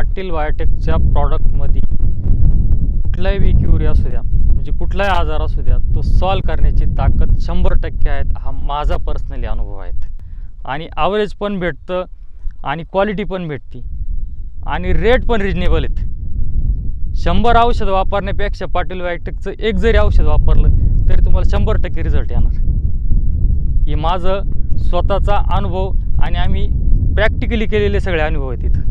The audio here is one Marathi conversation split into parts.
पाटील बायोटेकच्या प्रॉडक्टमध्ये कुठलाही विक्युरी असू द्या म्हणजे कुठलाही आजार असू द्या तो सॉल्व करण्याची ताकद शंभर टक्के आहेत हा माझा पर्सनली अनुभव आहेत आणि ॲव्हरेज पण भेटतं आणि क्वालिटी पण भेटते आणि रेट पण रिजनेबल आहेत. शंभर औषध वापरण्यापेक्षा पाटील बायोटेकचं एक जरी औषध वापरलं तरी तुम्हाला शंभर टक्के रिझल्ट येणार. हे माझं स्वतःचा अनुभव आणि आम्ही प्रॅक्टिकली केलेले सगळे अनुभव आहेत इथं.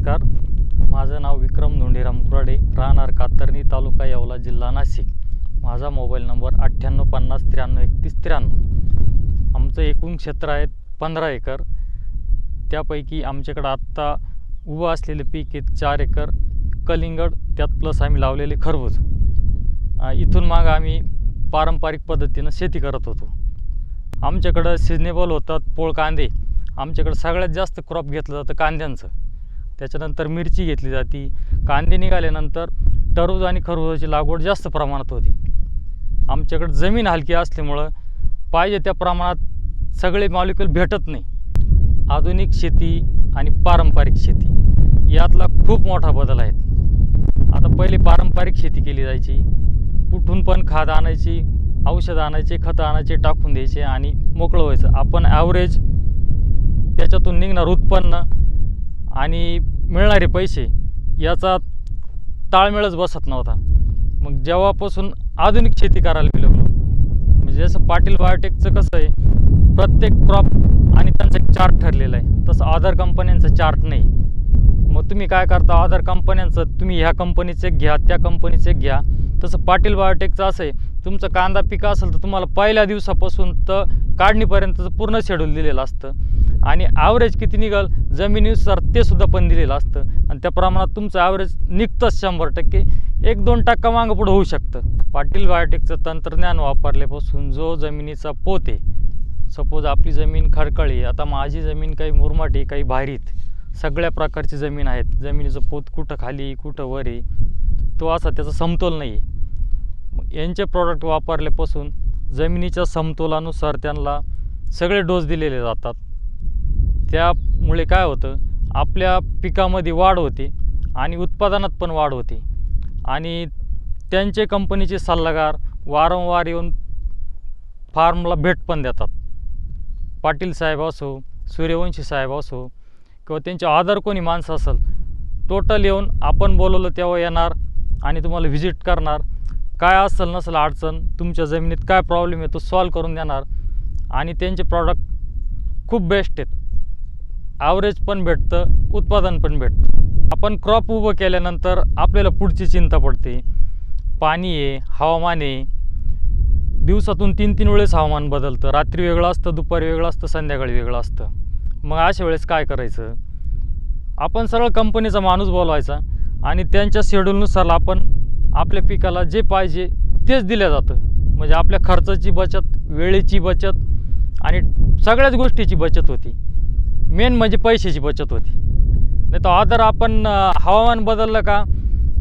नमस्कार. माझं नाव विक्रम धोंडीराम कुराडे राहणार कातरणी तालुका येवला जिल्हा नाशिक. माझा मोबाईल नंबर अठ्ठ्याण्णव पन्नास त्र्याण्णव एकतीस त्र्याण्णव. आमचं एकूण क्षेत्र आहे पंधरा एकर. त्यापैकी आमच्याकडं आत्ता उभं असलेले पीक आहेत चार एकर. कलिंगड त्यात प्लस आम्ही लावलेले खरबूज. इथून मागं आम्ही पारंपरिक पद्धतीनं शेती करत होतो. आमच्याकडं सिजनेबल होतात पोळ कांदे आमच्याकडं सगळ्यात जास्त क्रॉप घेतलं जातं कांद्यांचं. त्याच्यानंतर मिरची घेतली जाती. कांदे निघाल्यानंतर टरबूज आणि खरबुजाची लागवड जास्त प्रमाणात होती. आमच्याकडं जमीन हलकी असल्यामुळं पाहिजे त्या प्रमाणात सगळे मॉलिक्युल भेटत नाही. आधुनिक शेती आणि पारंपरिक शेती यातला खूप मोठा बदल आहेत आता पहिले पारंपरिक शेती केली जायची. कुठून पण खाद आणायची औषधं आणायचे खतं आणायचे टाकून द्यायचे आणि मोकळं व्हायचं. आपण ॲव्हरेज त्याच्यातून निघणार उत्पन्न आणि मिळणारे पैसे याचा ताळमेळच बसत नव्हता. मग जेव्हापासून आधुनिक शेती करायला मी लागलो म्हणजे जसं पाटील बायोटेकचं कसं आहे प्रत्येक क्रॉप आणि त्यांचा एक चार्ट ठरलेला आहे. तसं अदर कंपन्यांचं चार्ट नाही. मग तुम्ही काय करता अदर कंपन्यांचं तुम्ही ह्या कंपनीचं एक घ्या त्या कंपनीचं एक घ्या. तसं पाटील बायोटेकचं असं आहे तुमचं कांदा पिकं असेल तर तुम्हाला पहिल्या दिवसापासून तर काढणीपर्यंतचं पूर्ण शेड्यूल दिलेलं असतं. आणि ॲव्हरेज किती निघाल जमिनीनुसार ते सुद्धा पण दिलेलं असतं. आणि त्या प्रमाणात तुमचं ॲव्हरेज निघतंच शंभर टक्के. एक दोन टक्का मागं पुढं होऊ शकतं. पाटील बायोटेकचं तंत्रज्ञान वापरल्यापासून जो जमिनीचा पोत आहे सपोज आपली जमीन खडकळी आहे आता माझी जमीन काही मुरमाटी काही भारीत सगळ्या प्रकारची जमीन आहेत. जमिनीचं पोत कुठं खाली कुठं वर आहे तो असा त्याचा समतोल नाही आहे. मग यांचे प्रॉडक्ट वापरल्यापासून जमिनीच्या समतोलानुसार त्यांना सगळे डोस दिलेले जातात. त्यामुळे काय होतं? आपल्या पिकामध्ये वाढ होते आणि उत्पादनात पण वाढ होते. आणि त्यांचे कंपनीचे सल्लागार वारंवार येऊन फार्मला भेट पण देतात. पाटील साहेब असो सूर्यवंशी साहेब असो किंवा त्यांचे आदर कोणी माणसं असेल टोटल येऊन आपण बोलवलं तेव्हा येणार आणि तुम्हाला व्हिजिट करणार. काय असेल नसेल अडचण तुमच्या जमिनीत काय प्रॉब्लेम आहे तो सॉल्व करून देणार. आणि त्यांचे प्रॉडक्ट खूप बेस्ट आहेत. ॲव्हरेज पण भेटतं उत्पादन पण भेटतं. आपण क्रॉप उभं केल्यानंतर आपल्याला पुढची चिंता पडते. पाणी आहे हवामान आहे. दिवसातून तीन तीन वेळेस हवामान बदलतं. रात्री वेगळं असतं दुपारी वेगळं असतं संध्याकाळी वेगळं असतं. मग अशा वेळेस काय करायचं? आपण सरळ कंपनीचा माणूस बोलवायचा आणि त्यांच्या शेड्यूलनुसार आपण आपल्या पिकाला जे पाहिजे तेच दिलं जातं. म्हणजे आपल्या खर्चाची बचत वेळेची बचत आणि सगळ्याच गोष्टीची बचत होती. मेन म्हणजे पैशाची बचत होती. नाही तर आदर आपण हवामान बदललं का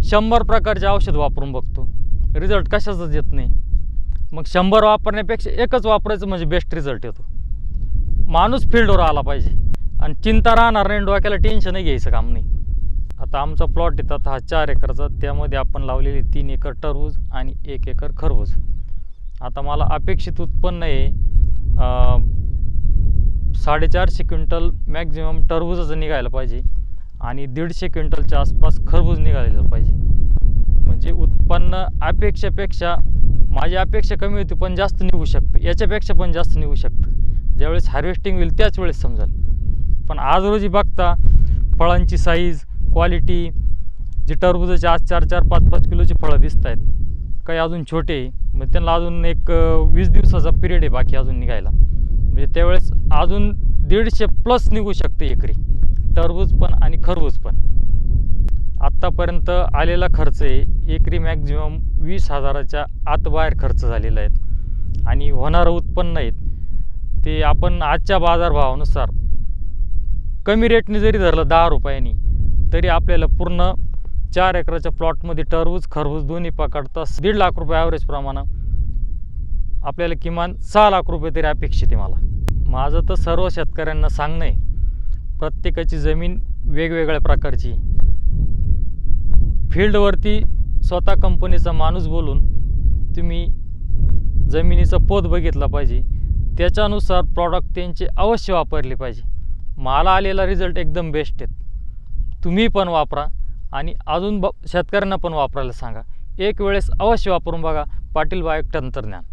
शंभर प्रकारचे औषध वापरून बघतो. रिझल्ट कशाचाच येत नाही. मग शंभर वापरण्यापेक्षा एकच वापरायचं म्हणजे बेस्ट रिझल्ट येतो. माणूस फील्डवर आला पाहिजे. आणि चिंता राहणार नाही डोक्याला टेन्शनही घ्यायचं काम नाही. आता आमचा प्लॉट येतात हा चार एकरचा त्यामध्ये आपण लावलेले तीन एकर टरबूज आणि एक एकर खरबूज. आता मला अपेक्षित उत्पन्न आहे साडेचारशे क्विंटल मॅक्झिमम टरबूजच निघायला पाहिजे आणि दीडशे क्विंटलच्या आसपास खरबूज निघालेलं पाहिजे. म्हणजे उत्पन्न अपेक्षेपेक्षा माझी अपेक्षा कमी होती पण जास्त निघू शकतं. याच्यापेक्षा पण जास्त निघू शकतं. ज्यावेळेस हार्वेस्टिंग होईल त्याच वेळेस समजाल. पण आज रोजी बघता फळांची साईज क्वालिटी जे टरबुजाचे आज चार चार पाच पाच किलोची फळं दिसत आहेत काही अजून छोटे आहे. मग त्यांना अजून एक वीस दिवसाचा पिरियड आहे बाकी अजून निघायला. म्हणजे त्यावेळेस अजून दीडशे प्लस निघू शकते एकरी. टरबूज पण आणि खरबूज पण. आत्तापर्यंत आलेला खर्च आहे एकरी मॅक्झिमम वीस हजाराच्या आत बाहेर खर्च झालेला आहे. आणि होणारं उत्पन्न आहेत ते आपण आजच्या बाजारभावानुसार कमी रेटने जरी धरलं दहा रुपयांनी तरी आपल्याला पूर्ण चार एकराच्या प्लॉटमध्ये टरबूज खरबूज दोन्ही पकडता दीड लाख रुपये ॲव्हरेज प्रमाणे आपल्याला किमान सहा लाख रुपये तरी अपेक्षित आहे मला. माझं तर सर्व शेतकऱ्यांना सांगणं आहे प्रत्येकाची जमीन वेगवेगळ्या प्रकारची फील्डवरती स्वतः कंपनीचा माणूस बोलून तुम्ही जमिनीचा पोत बघितला पाहिजे. त्याच्यानुसार प्रॉडक्ट त्यांचे अवश्य वापरले पाहिजे. मला आलेला रिझल्ट एकदम बेस्ट आहेत. तुम्ही पण वापरा आणि अजून ब शेतकऱ्यांना पण वापरायला सांगा. एक वेळेस अवश्य वापरून बघा. पाटील बायक तंत्रज्ञान.